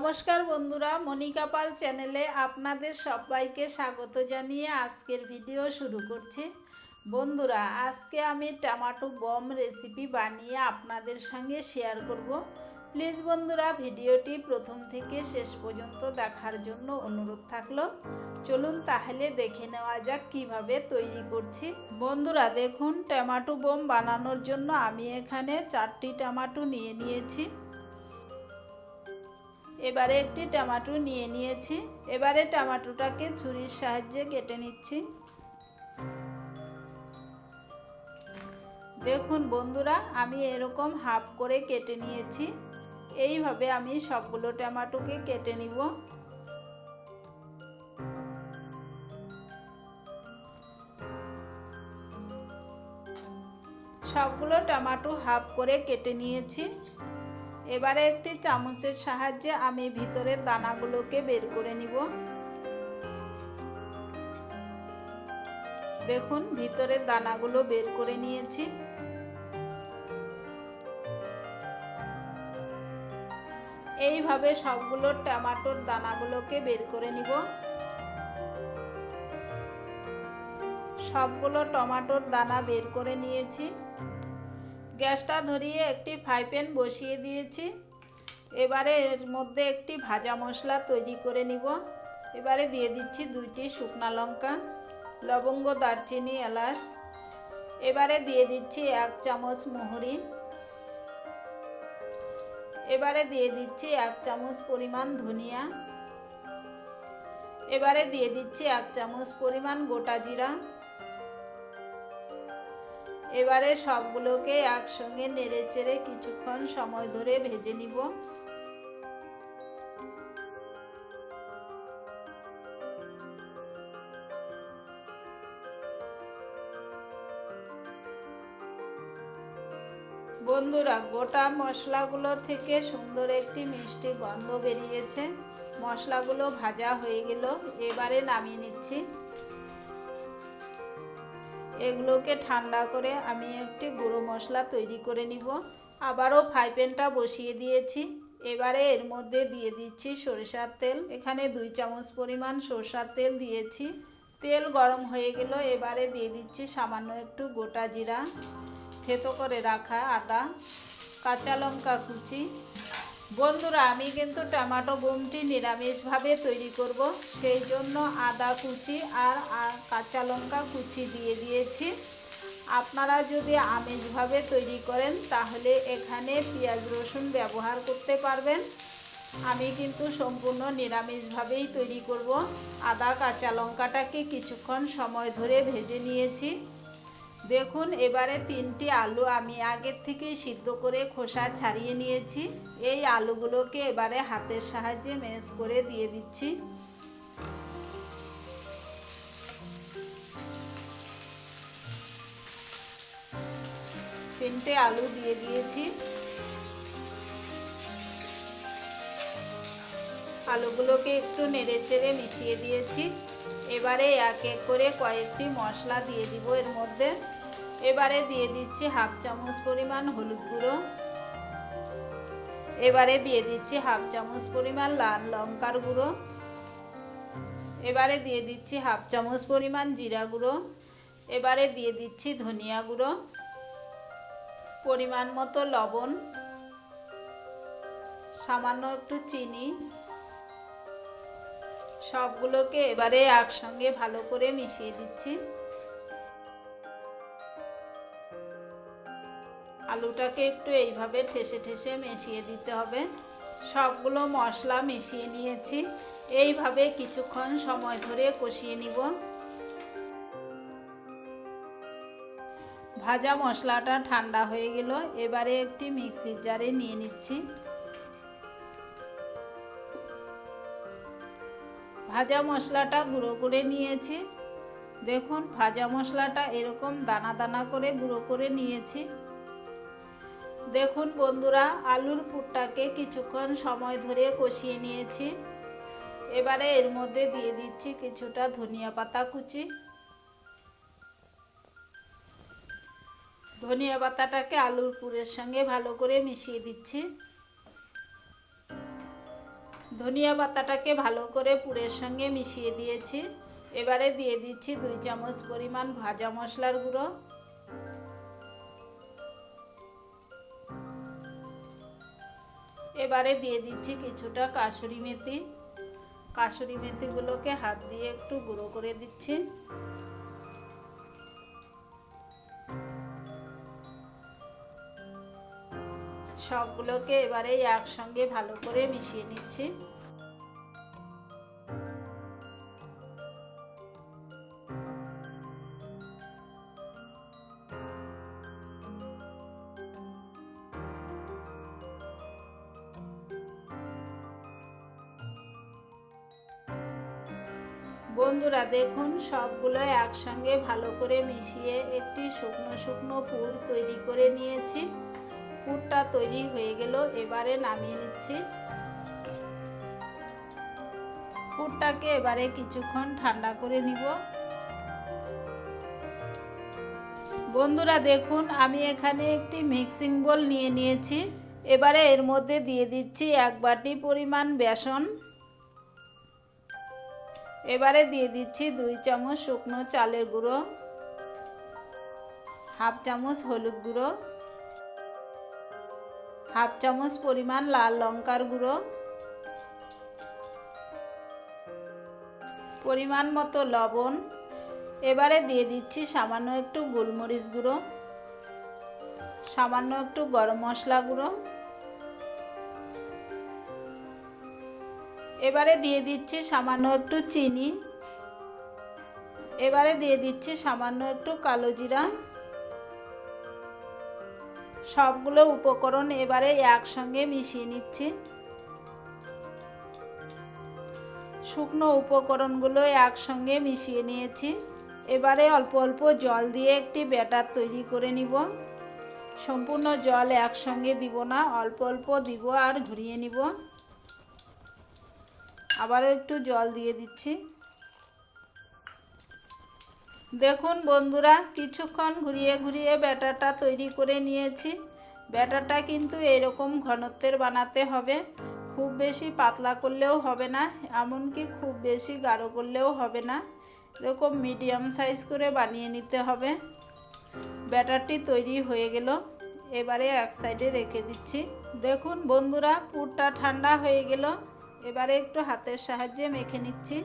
নমস্কার বন্ধুরা, মনিকা পাল চ্যানেলে আপনাদের সবাইকে স্বাগত জানিয়ে আজকের ভিডিও শুরু করছি। বন্ধুরা, আজকে আমি টমেটো বম রেসিপি বানিয়ে আপনাদের সঙ্গে শেয়ার করব। প্লিজ বন্ধুরা, ভিডিওটি প্রথম থেকে শেষ পর্যন্ত দেখার জন্য অনুরোধ থাকল। চলুন তাহলে দেখে নেওয়া যাক কীভাবে তৈরি করছি। বন্ধুরা, দেখুন, টমেটো বম বানানোর জন্য আমি এখানে চারটি টমেটো নিয়ে নিয়েছি। এবারে একটি টমেটো নিয়ে নিয়েছি। এবারে টমেটোটাকে ছুরির সাহায্যে কেটে নিচ্ছি। দেখুন বন্ধুরা, আমি এরকম হাফ করে কেটে নিয়েছি। এইভাবে আমি সবগুলো টমেটোকে কেটে নিব। সবগুলো টমেটো হাফ করে কেটে নিয়েছি। এবারে একটি চামচের সাহায্যে আমি ভিতরের দানাগুলোকে বের করে নিব। দেখুন, ভিতরের দানাগুলো বের করে নিয়েছি। এইভাবে সবগুলো টমেটোর দানাগুলোকে বের করে নিব। সবগুলো টমেটোর দানা বের করে নিয়েছি। গ্যাসটা ধরিয়ে একটি ফ্রাই প্যান বসিয়ে দিয়েছি। এবারে এর মধ্যে একটি ভাজা মশলা তৈরি করে নিব। এবারে দিয়ে দিচ্ছি দুইটি শুকনা লঙ্কা, লবঙ্গ, দারচিনি, এলাচ। এবারে দিয়ে দিচ্ছি এক চামচ মোহরি। এবারে দিয়ে দিচ্ছি এক চামচ পরিমাণ ধনিয়া। এবারে দিয়ে দিচ্ছি এক চামচ পরিমাণ গোটা জিরা। এবারে সবগুলোকে একসঙ্গে নেড়ে চেড়ে কিছুক্ষণ সময় ধরে ভেজে নিব। বন্ধুরা, গোটা মশলাগুলো থেকে সুন্দর একটি মিষ্টি গন্ধ বেরিয়েছে। মশলাগুলো ভাজা হয়ে গেল, এবারে নামিয়ে নিচ্ছি। এগুলোকে ঠান্ডা করে আমি একটি গুঁড়ো মশলা তৈরি করে নিব। আবারও ফ্রাই প্যানটা বসিয়ে দিয়েছি। এবারে এর মধ্যে দিয়ে দিচ্ছি সরিষার তেল। এখানে দুই চামচ পরিমাণ সরষার তেল দিয়েছি। তেল গরম হয়ে গেল, এবারে দিয়ে দিচ্ছি সামান্য একটু গোটা জিরা, থেতো করে রাখা আদা, কাঁচা লঙ্কা কুচি বন্ধুরা, আমি কিন্তু টমেটো বোমটি নিরামিষভাবে তৈরি করব। সেই জন্য আদা কুচি আর কাঁচা লঙ্কা কুচি দিয়ে দিয়েছি। আপনারা যদি আমিষভাবে তৈরি করেন, তাহলে এখানে পেঁয়াজ রসুন ব্যবহার করতে পারবেন। আমি কিন্তু সম্পূর্ণ নিরামিষভাবেই তৈরি করব। আদা, কাঁচা লঙ্কাটাকে কিছুক্ষণ সময় ধরে ভেজে নিয়েছি। দেখুন, এবারে তিনটি আলু আমি আগের থেকেই সিদ্ধ করে খোসা ছাড়িয়ে নিয়েছি। এই আলুগুলোকে এবারে হাতের সাহায্যে মেস করে দিয়ে দিচ্ছি। তিনটে আলু দিয়ে দিয়েছি। আলুগুলোকে একটু নেড়ে চেড়ে মিশিয়ে দিয়েছি। এবারে এক এক করে কয়েকটি মশলা দিয়ে দিব এর মধ্যে। এবারে দিয়ে দিচ্ছি হাফ চামচ পরিমাণ হলুদ গুঁড়ো। এবারে দিয়ে দিচ্ছি হাফ চামচ পরিমাণ লাল লঙ্কার গুঁড়ো। এবারে দিয়ে দিচ্ছি হাফ চামচ পরিমাণ জিরা গুঁড়ো। এবারে দিয়ে দিচ্ছি ধনিয়া গুঁড়ো। পরিমাণ মতো লবণ। সামান্য একটু চিনি। সবগুলোকে এবারে একসঙ্গে ভালো করে মিশিয়ে দিচ্ছি। আলুটাকে একটু এইভাবে ঠেসে ঠেসে মিশিয়ে দিতে হবে। সবগুলো মশলা মিশিয়ে নিয়েছি। এইভাবে কিছুক্ষণ সময় ধরে কষিয়ে নিব। ভাজা মশলাটা ঠান্ডা হয়ে গেল। এবারে একটি মিক্সির জারে নিয়ে নিচ্ছি। ভাজা মশলাটা গুঁড়ো করে নিয়েছি। দেখুন, ভাজা মশলাটা এরকম দানা দানা করে গুঁড়ো করে নিয়েছি। দেখুন বন্ধুরা, আলুর পুরটাকে কিছুক্ষণ সময় ধরে কষিয়ে নিয়েছি। এবারে এর মধ্যে দিয়ে দিচ্ছি কিছুটা ধনিয়া পাতা কুচি। ধনিয়া পাতাটাকে আলুর পুরের সঙ্গে ভালো করে মিশিয়ে দিচ্ছি। ধনিয়া পাতাটাকে ভালো করে পুরের সঙ্গে মিশিয়ে দিয়েছি। এবারে দিয়ে দিচ্ছি দুই চামচ পরিমাণ ভাজা মশলার গুঁড়ো। এবারে দিয়ে দিচ্ছি কিছুটা কাসুরি মেথি। কাসুরি মেথিগুলোকে হাত দিয়ে একটু গুঁড়ো করে দিচ্ছি। সবগুলোকে এবারে একসঙ্গে ভালো করে মিশিয়ে নিচ্ছি। বন্ধুরা, দেখুন, সবগুলো একসঙ্গে ভালো করে মিশিয়ে একটি শুকনো শুকনো পুর তৈরি করে নিয়েছি। পুরটা তৈরি হয়ে গেল, এবারে নামিয়ে নিচ্ছি। পুরটাকে এবারে কিছুক্ষণ ঠান্ডা করে নিব। বন্ধুরা, দেখুন, আমি এখানে একটি মিক্সিং বোল নিয়ে নিয়েছি। এবারে এর মধ্যে দিয়ে দিচ্ছি এক বাটি পরিমাণ বেসন। এবারে দিয়ে দিচ্ছি দুই চামচ শুকনো চালের গুঁড়ো, হাফ চামচ হলুদ গুঁড়ো, হাফ চামচ পরিমাণ লাল লঙ্কার গুঁড়ো, পরিমাণ মতো লবণ। এবারে দিয়ে দিচ্ছি সামান্য একটু গোলমরিচ গুঁড়ো, সামান্য একটু গরম মশলা গুঁড়ো। এবারে দিয়ে দিচ্ছি সামান্য একটু চিনি। এবারে দিয়ে দিচ্ছি সামান্য একটু কালো জিরা। সবগুলো উপকরণ এবারে একসঙ্গে মিশিয়ে নিচ্ছি। শুকনো উপকরণগুলো একসঙ্গে মিশিয়ে নিয়েছি। এবারে অল্প অল্প জল দিয়ে একটি ব্যাটার তৈরি করে নিব। সম্পূর্ণ জল একসঙ্গে দিব না, অল্প অল্প দিব আর ঘুরিয়ে নিব। আবারও একটু জল দিয়ে দিচ্ছি। দেখুন বন্ধুরা, কিছুক্ষণ ঘুরিয়ে ঘুরিয়ে ব্যাটারটা তৈরি করে নিয়েছি। ব্যাটারটা কিন্তু এরকম ঘনত্বের বানাতে হবে। খুব বেশি পাতলা করলেও হবে না, এমনকি খুব বেশি গাঢ় করলেও হবে না। এরকম মিডিয়াম সাইজ করে বানিয়ে নিতে হবে। ব্যাটারটি তৈরি হয়ে গেল। এবারে এক সাইডে রেখে দিচ্ছি। দেখুন বন্ধুরা, পুরটা ঠান্ডা হয়ে গেল। এবারে একটু হাতের সাহায্যে মেখে নিচ্ছি।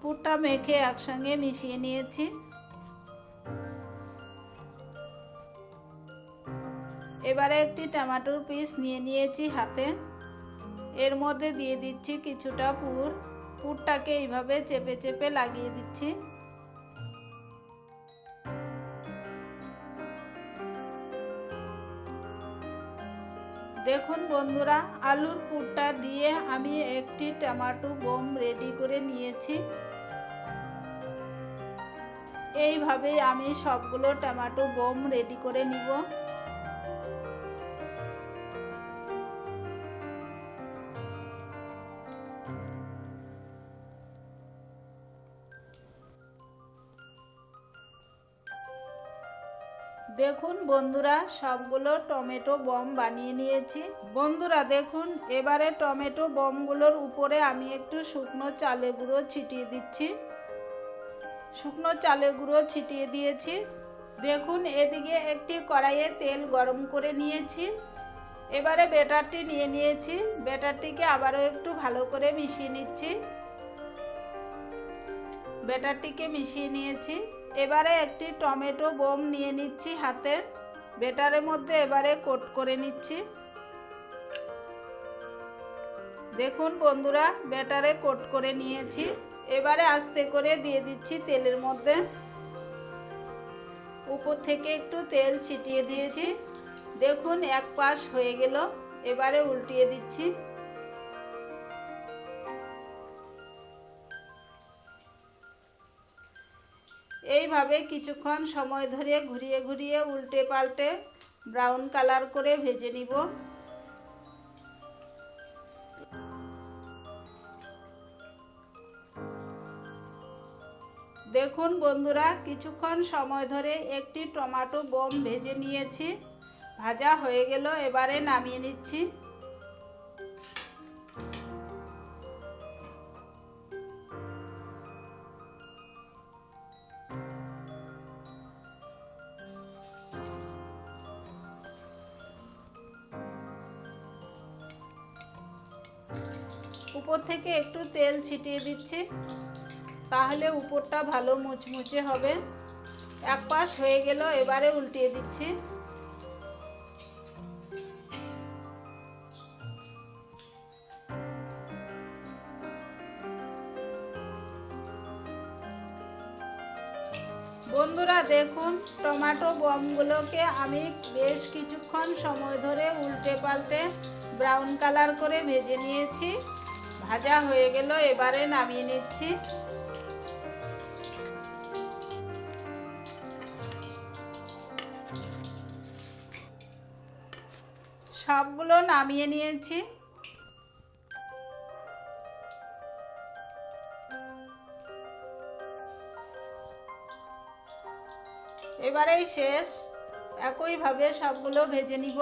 পুরটা মেখে একসঙ্গে মিশিয়ে নিয়েছি। এবারে একটি টমেটোর পিস নিয়ে নিয়েছি হাতে। এর মধ্যে দিয়ে দিচ্ছি কিছুটা পুর। পুরটাকে এইভাবে চেপে চেপে লাগিয়ে দিচ্ছি। দেখুন বন্ধুরা, আলুর পুরটা দিয়ে আমি একটি টমেটো বোম রেডি করে নিয়েছি। এইভাবে আমি সবগুলো টমেটো বোম রেডি করে নিব। দেখুন বন্ধুরা, সবগুলো টমেটো বম বানিয়ে নিয়েছি। বন্ধুরা, দেখুন, এবারে টমেটো বমগুলোর উপরে আমি একটু শুকনো চালে গুঁড়ো ছিটিয়ে দিচ্ছি। শুকনো চালে গুঁড়ো ছিটিয়ে দিয়েছি। দেখুন, এদিকে একটি কড়াইয়ে তেল গরম করে নিয়েছি। এবারে বেটারটি নিয়ে নিয়েছি। বেটারটিকে আবারও একটু ভালো করে মিশিয়ে নিচ্ছি। বেটারটিকে মিশিয়ে নিয়েছি। এবারে একটি টমেটো বোম নিয়ে নিচ্ছি হাতে। বেটারের মধ্যে এবারে কোট করে নিচ্ছি। দেখুন বন্ধুরা বেটারে কোট করে নিয়েছি। এবারে আস্তে করে দিয়ে দিচ্ছি তেলের মধ্যে। উপর থেকে একটু তেল ছিটিয়ে দিয়েছি। দেখুন, এক পাশ হয়ে গেল। এবারে উল্টিয়ে দিচ্ছি। এইভাবে কিছুক্ষণ সময় ধরে ঘুরিয়ে ঘুরিয়ে উল্টে পাল্টে ব্রাউন কালার করে ভেজে নিব। দেখুন বন্ধুরা, কিছুক্ষণ সময় ধরে একটি টমেটো বম ভেজে নিয়েছি। ভাজা হয়ে গেল, এবারে নামিয়ে নিচ্ছি। উপর থেকে একটু তেল ছিটিয়ে দিচ্ছি। তাহলে উপরটা ভালো মুচমুচে হবে। এক পাশ হয়ে গেল, এবারে উল্টিয়ে দিচ্ছি। বন্ধুরা, দেখুন, টমেটো বমগুলোকে আমি বেশ কিছুক্ষণ সময় ধরে উল্টে পাল্টে ব্রাউন কালার করে ভেজে নিয়েছি। ভাজা হয়ে গেল, এবারে নামিয়ে নিচ্ছি। সবগুলো নামিয়ে নিয়েছি। এবারেই শেষ। একইভাবে সবগুলো ভেজে নিব।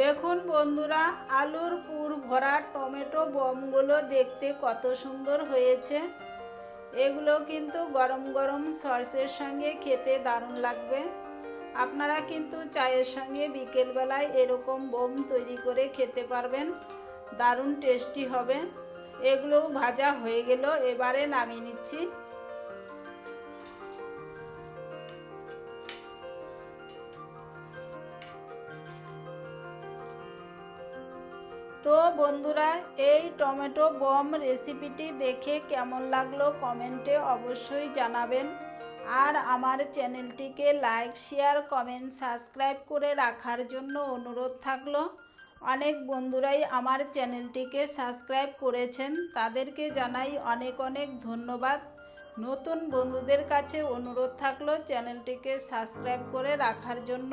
দেখুন বন্ধুরা, আলুর পুর ভরা টমেটো বমগুলো দেখতে কত সুন্দর হয়েছে। এগুলো কিন্তু গরম গরম সসের সঙ্গে খেতে দারুণ লাগবে। আপনারা কিন্তু চায়ের সঙ্গে বিকেলবেলায় এরকম বোম তৈরি করে খেতে পারবেন। দারুণ টেস্টি হবে। এগুলো ভাজা হয়ে গেল, এবারে নামিয়ে নিচ্ছি। তো বন্ধুরা, এই টমেটো বম রেসিপিটি দেখে কেমন লাগল কমেন্টে অবশ্যই জানাবেন। আর আমার চ্যানেলটিকে লাইক শেয়ার কমেন্ট সাবস্ক্রাইব করে রাখার জন্য অনুরোধ থাকল। অনেক বন্ধুরাই আমার চ্যানেলটিকে সাবস্ক্রাইব করেছেন। তাদেরকে জানাই অনেক অনেক ধন্যবাদ। নতুন বন্ধুদের কাছে অনুরোধ থাকল চ্যানেলটিকে সাবস্ক্রাইব করে রাখার জন্য।